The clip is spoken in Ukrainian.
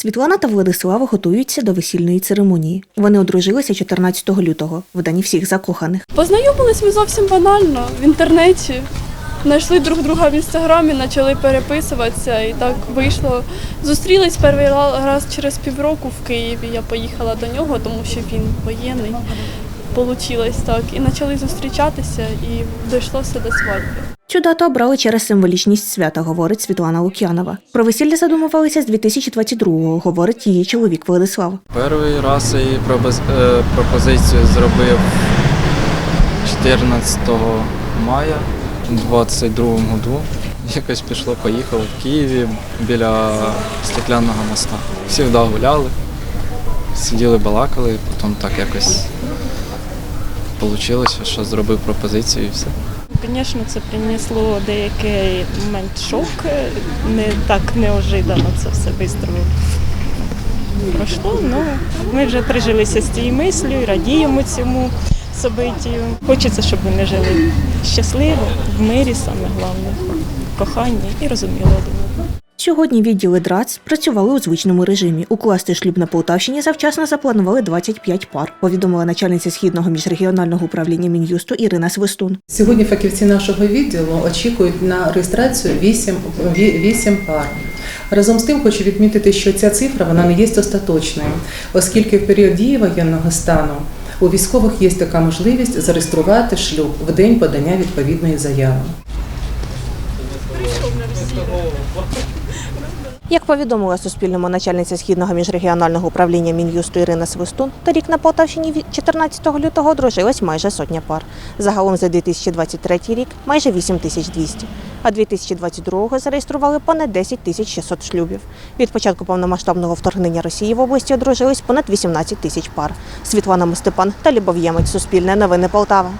Світлана та Владислава готуються до весільної церемонії. Вони одружилися 14 лютого, в день всіх закоханих. Познайомились ми зовсім банально в інтернеті. Знайшли друг друга в інстаграмі, почали переписуватися і так вийшло. Зустрілись перший раз через півроку в Києві. Я поїхала до нього, тому що він воєнний. Получилось так. І почали зустрічатися, і дійшло все до свадьби. Цю дату обрали через символічність свята, говорить Світлана Лук'янова. Про весілля задумувалися з 2022-го, говорить її чоловік Владислав. Перший раз я їй е, пропозицію зробив 14 мая у 22 году. Якось пішло, поїхало в Києві біля стекляного моста. Всі гуляли, сиділи, балакали, потім так якось вийшло, що зробив пропозицію і все. Звісно, це принесло деякий момент шок. Не так неожиданно це все швидко пройшло. Ну, ми вже прижилися з цією мислю і радіємо цьому событію. Хочеться, щоб вони жили щасливо, в мирі, саме головне, в коханні і розуміли один одного. Сьогодні відділи ДРАЦ працювали у звичному режимі. Укласти шлюб на Полтавщині завчасно запланували 25 пар, повідомила начальниця східного міжрегіонального управління Мін'юсту Ірина Свистун. Сьогодні фахівці нашого відділу очікують на реєстрацію 8, 8 пар. Разом з тим хочу відмітити, що ця цифра вона не є остаточною, оскільки в період дії воєнного стану у військових є така можливість зареєструвати шлюб в день подання відповідної заяви. Як повідомила Суспільному начальниця східного міжрегіонального управління Мін'юсту Ірина Свистун, торік на Полтавщині 14 лютого одружилась майже сотня пар. Загалом за 2023 рік майже 8200, а 2022 зареєстрували понад 10 тисяч 600 шлюбів. Від початку повномасштабного вторгнення Росії в області одружились понад 18 тисяч пар. Світлана Мостепан та Любов Ємець. Суспільне новини Полтава.